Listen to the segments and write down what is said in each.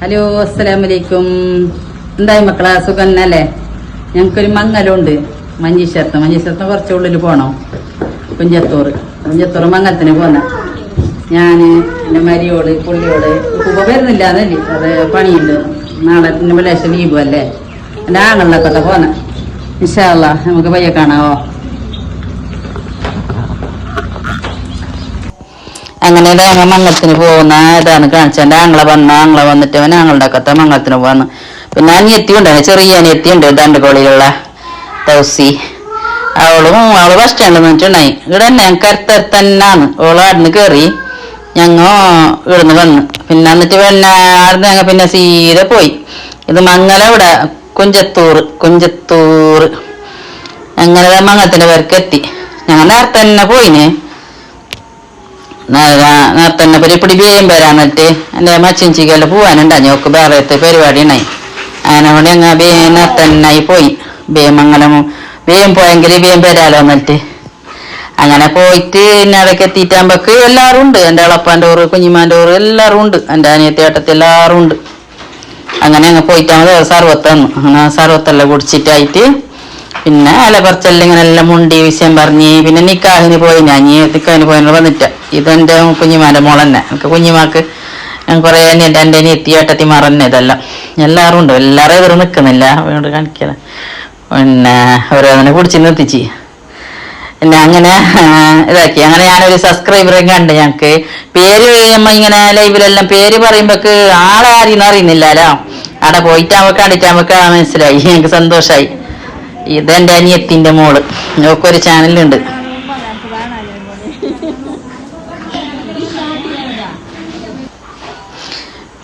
Hello അസ്സലാമലൈക്കും. എന്തായി മക്കളെ? സുഖന്നല്ലേ ഞങ്ങൾക്കൊരു മങ്ങലുണ്ട് മഞ്ചീശ്വരത്ത്. മഞ്ചീശ്വരത്ത് കുറച്ച് ഉള്ളിൽ പോകണം കുഞ്ചത്തൂർ. കുഞ്ചത്തൂർ മംഗലത്തിന് പോന്ന. ഞാൻ എന്റെ മരിയോട് പുള്ളിയോട് ഉപ്പ വരുന്നില്ല എന്നല്ലേ അത് പണിയുണ്ട്. നാളെ പിന്നെ വെള്ളിയാഴ്ച ലീവ് അല്ലേ? എന്റെ ആങ്ങളിലൊക്കെ പോന്നെ. ഇൻഷാല്ല നമുക്ക് പയ്യെ കാണാവോ? അങ്ങനെ ഞങ്ങൾ മംഗളത്തിന് പോകുന്ന ഇതാണ് കാണിച്ചത്. എന്റെ ആങ്ങളെ വന്ന ആങ്ങളെ വന്നിട്ട് അവൻ ആങ്ങളുടെ അക്കത്തെ മംഗളത്തിന് പോവാന്ന്. പിന്നെ അനിയത്തി ഉണ്ടായി ചെറിയ അനിയത്തി ഉണ്ട് കോളിയിലുള്ള തൗസി. അവളും അവൾ ബസ് സ്റ്റാൻഡിൽ നിന്നിട്ടുണ്ടായി. ഇവിടെ തന്നെ കരുത്തർ തന്നെയാണ് ഓൾ അവിടുന്ന് കയറി ഞങ്ങ ഇവിടുന്ന് വന്ന്. പിന്നെ എന്നിട്ട് പിന്നെ അവിടുന്ന് ഞങ്ങൾ പിന്നെ സീരെ പോയി. ഇത് മംഗല ഇവിടെ കുഞ്ചത്തൂർ കുഞ്ചത്തൂർ. അങ്ങനെ മംഗളത്തിന്റെ പേർക്ക് എത്തി. ഞങ്ങൾ നേരത്തെ തന്നെ പോയിന്. നേരത്തെ പരിപ്പിടി വേഗം വരാന്നിട്ട് എന്റെ മച്ചിഞ്ചിക്കെല്ലാം പോവാനുണ്ടാ? ഞോക്ക് വേറെ പരിപാടി ഉണ്ടായി അങ്ങനെ കൊണ്ട് ഞങ്ങൾ ബേ നേരത്തെ പോയി. വേമംഗലം വേഗം പോയെങ്കിൽ വേഗം വരാലോ എന്നിട്ട് അങ്ങനെ പോയിട്ട് എന്നെ അവിടേക്ക് എത്തിയിട്ടാകുമ്പോക്ക് എല്ലാവരും ഉണ്ട്. എന്റെ അളപ്പാന്റെ ഓറ് കുഞ്ഞിമാന്റെ ഓറ് എല്ലാവരും ഉണ്ട്. എന്റെ അനിയത്തി ഏട്ടത്തി എല്ലാവരും ഉണ്ട്. അങ്ങനെ അങ്ങ് പോയിട്ടാകുമ്പോൾ സർവത്ത് തന്നു അങ്ങനെ സർവത്തെല്ലാം കുടിച്ചിട്ടായിട്ട് പിന്നെ അല കുറച്ചെല്ലാം ഇങ്ങനെ എല്ലാം മുണ്ടി വിഷയം പറഞ്ഞ് പിന്നെ നിക്കാഹിന് പോയി ഞാൻ നിക്കാഹിന് പോയി വന്നിട്ട ഇതെന്റെ കുഞ്ഞിമാന്റെ മോൾ എനിക്ക് കുഞ്ഞിമാക്ക് ഞാൻ കുറേ എന്റെ എന്റെ എത്തി ഏട്ടത്തി മറന്നെ ഇതെല്ലാം. എല്ലാവരും ഉണ്ട്. എല്ലാവരും ഇവർ നിൽക്കുന്നില്ല അവരോട് കാണിക്കല പിന്നെ ഓരോന്നിനെ കുടിച്ച് നിർത്തിച്ച്. പിന്നെ അങ്ങനെ ഇതാക്കി. അങ്ങനെ ഞാനൊരു സബ്സ്ക്രൈബറെ കണ്ട് ഞങ്ങക്ക്. പേര് നമ്മ ഇങ്ങനെ ലൈവിലെല്ലാം പേര് പറയുമ്പോക്ക് ആളെ ആരെയും അറിയുന്നില്ലല്ലോ അവിടെ പോയിട്ട് നമുക്ക് കണ്ടിട്ട് മനസ്സിലായി. എനിക്ക് സന്തോഷായി ഇതെന്റെ അനിയത്തിന്റെ മോൾ. നോക്കൊരു ചാനലുണ്ട്.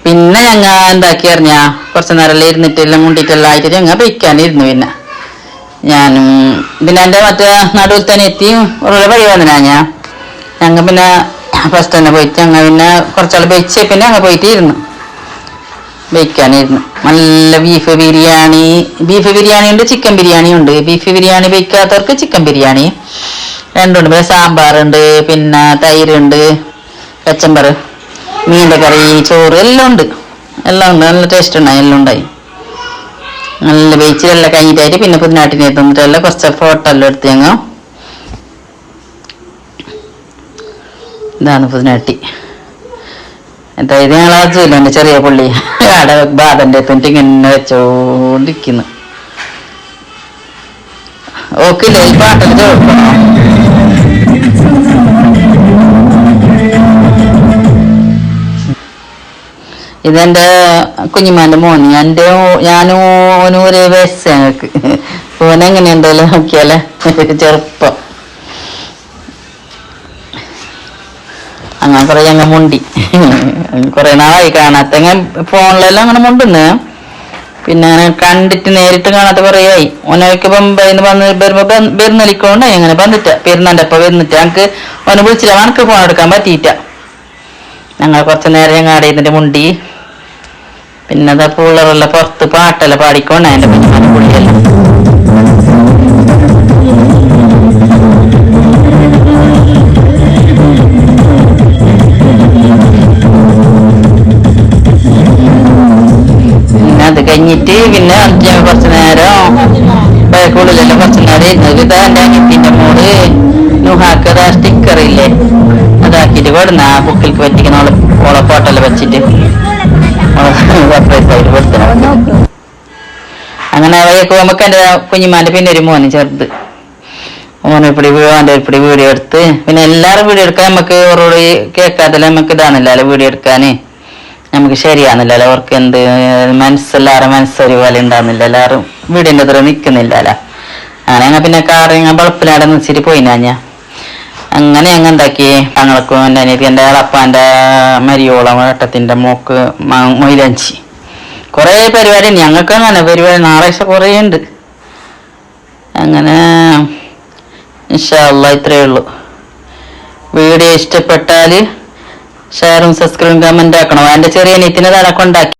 പിന്നെ ഞങ്ങ എന്താക്കി അറിഞ്ഞ? കുറച്ചു നേരം ഇരുന്നിട്ടെല്ലാം മുണ്ടിട്ടെല്ലാം ആയിട്ട് ഞങ്ങ ബൈക്കാനിരുന്നു പിന്നെ. ഞാനും പിന്നെ എന്റെ മറ്റേ നടുവിൽ തന്നെ എത്തി. ഉള്ള വഴി വന്നിനാ ഞാൻ ഞങ്ങ പിന്നെ ഫസ്റ്റ് തന്നെ പോയിട്ട് ഞങ്ങ പിന്നെ കുറച്ചാൾ വെച്ച് പിന്നെ ഞങ്ങൾ പോയിട്ട് ഇരുന്നു വെക്കാനിരുന്നു നല്ല ബീഫ് ബിരിയാണി. ബീഫ് ബിരിയാണി ഉണ്ട് ചിക്കൻ ബിരിയാണി ഉണ്ട്. ബീഫ് ബിരിയാണി വെക്കാത്തവർക്ക് ചിക്കൻ ബിരിയാണി രണ്ടുണ്ട്. പിന്നെ സാമ്പാറുണ്ട് പിന്നെ തൈരുണ്ട് കച്ചമ്പർ മീന്റെ കറി ചോറ് എല്ലാം ഉണ്ട്. എല്ലാം ഉണ്ട്. നല്ല ടേസ്റ്റ് ഉണ്ടായി എല്ലാം ഉണ്ടായി. നല്ല ബീച്ചിലെല്ലാം കഴിഞ്ഞിട്ടായിട്ട് പിന്നെ പുതിനാട്ടിനെ തന്നിട്ടല്ല കുറച്ച് ഫോട്ടോ എല്ലാം എടുത്ത് ഞങ്ങൾ ഇതാണ് പുതിനാട്ടി. എന്താ ഇത് ഞങ്ങൾ അജുല്ല എന്റെ ചെറിയ പുള്ളി. അവിടെ ബാധന്റെ എത്തിട്ട് ഇങ്ങനെ വെച്ചോണ്ടിരിക്കുന്നു. ഓക്കെ ഈ പാട്ടിൽ ചോദിക്കണോ ഇതെന്റെ കുഞ്ഞുമാന്റെ മോന്. എന്റെ ഞാനും ഓനും ഒരേ വയസ്സ് ഞങ്ങൾക്ക്. ഓനെങ്ങനെയുണ്ടല്ലോ നോക്കിയാലേ. ചെറുപ്പം. അങ്ങനെ കുറെ ഞങ്ങൾ മുണ്ടി. കുറെ നാളായി കാണാത്ത. ഫോണിലെല്ലാം അങ്ങനെ മുണ്ടെന്ന്. പിന്നെ കണ്ടിട്ട് നേരിട്ട് കാണാത്ത കുറേ ആയി. ഓനൊക്കെ ബൊമ്പൈന്ന് വന്ന് വരുമ്പോ പെരുന്നലിക്കൊണ്ട് അങ്ങനെ വന്നിട്ട. പെരുന്നാന്റെ ഒപ്പം വരുന്നിട്ട് ഞങ്ങൾക്ക് ഓനെ വിളിച്ചില്ല. അവനക്ക് ഫോൺ എടുക്കാൻ പറ്റിയിട്ട. ഞങ്ങൾ കുറച്ച് നേരം ഞങ്ങൾ അവിടെ മുണ്ടി. പിന്നെ അതാ പിള്ളേരെല്ലാം പുറത്ത് പാട്ടെല്ലാം പാടിക്കൊണ്ട് അതിന്റെ പിന്നെ പുള്ളിയെല്ലാം കഴിഞ്ഞിട്ട് പിന്നെ കുറച്ച് നേരം കൂടുതലെല്ലാം കുറച്ച് നേരം ഇരുന്നത്. ഇതാ എന്റെ അനിയത്തിന്റെ മോൾ നുഹാക്ക് സ്റ്റിക്കർ ഇല്ലേ? അതാക്കിയിട്ട് കൊടുന്ന ആ ബുക്കിൽ പറ്റിക്കുന്ന ഓളെ ഓളെ വെച്ചിട്ട്. അങ്ങനെ അവയൊക്കെ നമുക്ക് എന്റെ കുഞ്ഞിമാന്റെ പിന്നെ ഒരു മോന് ചെറുത്. ഓനെ ഇപ്പിടി ഓന്റെ ഇപ്പിടി വീഡിയോ എടുത്ത്. പിന്നെ എല്ലാവരും വീഡിയോ എടുക്കാൻ നമുക്ക് ഓരോട് കേൾക്കാതല്ല നമുക്ക് ഇതാണല്ലോ വീഡിയോ എടുക്കാൻ. നമുക്ക് ശരിയാന്നില്ലല്ലോ അവർക്ക് എന്ത് മനസ്സെല്ലാവരും മനസ്സൊരു പോലെ ഉണ്ടാകുന്നില്ല എല്ലാവരും വീടിന്റെ അത്ര നിൽക്കുന്നില്ലല്ലോ അങ്ങനെ ഞങ്ങൾ പിന്നെ കാറ് ഞങ്ങൾ ബളപ്പിലാടെ നിച്ചിട്ട് പോയിനാ ഞാൻ അങ്ങനെ ഞങ്ങൾ എന്താക്കി? ഞങ്ങൾക്ക് എന്റെ അനിയത്തി എന്റെ അളപ്പാന്റെ മരിയോളം ഏട്ടത്തിന്റെ മോക്ക് മൊയിലഞ്ചി കുറേ പരിപാടി ഞങ്ങൾക്ക് അങ്ങനെ പരിപാടി നാളെ കുറേ ഉണ്ട്. അങ്ങനെ ഇൻഷാല്ല ഇത്രയേ ഉള്ളൂ. വീഡിയോ ഇഷ്ടപ്പെട്ടാൽ ഷെയറും സബ്സ്ക്രൈബും കമന്റ് ആക്കണം. എന്റെ ചെറിയ നീത്തിനെ തലക്കൊണ്ടാക്കി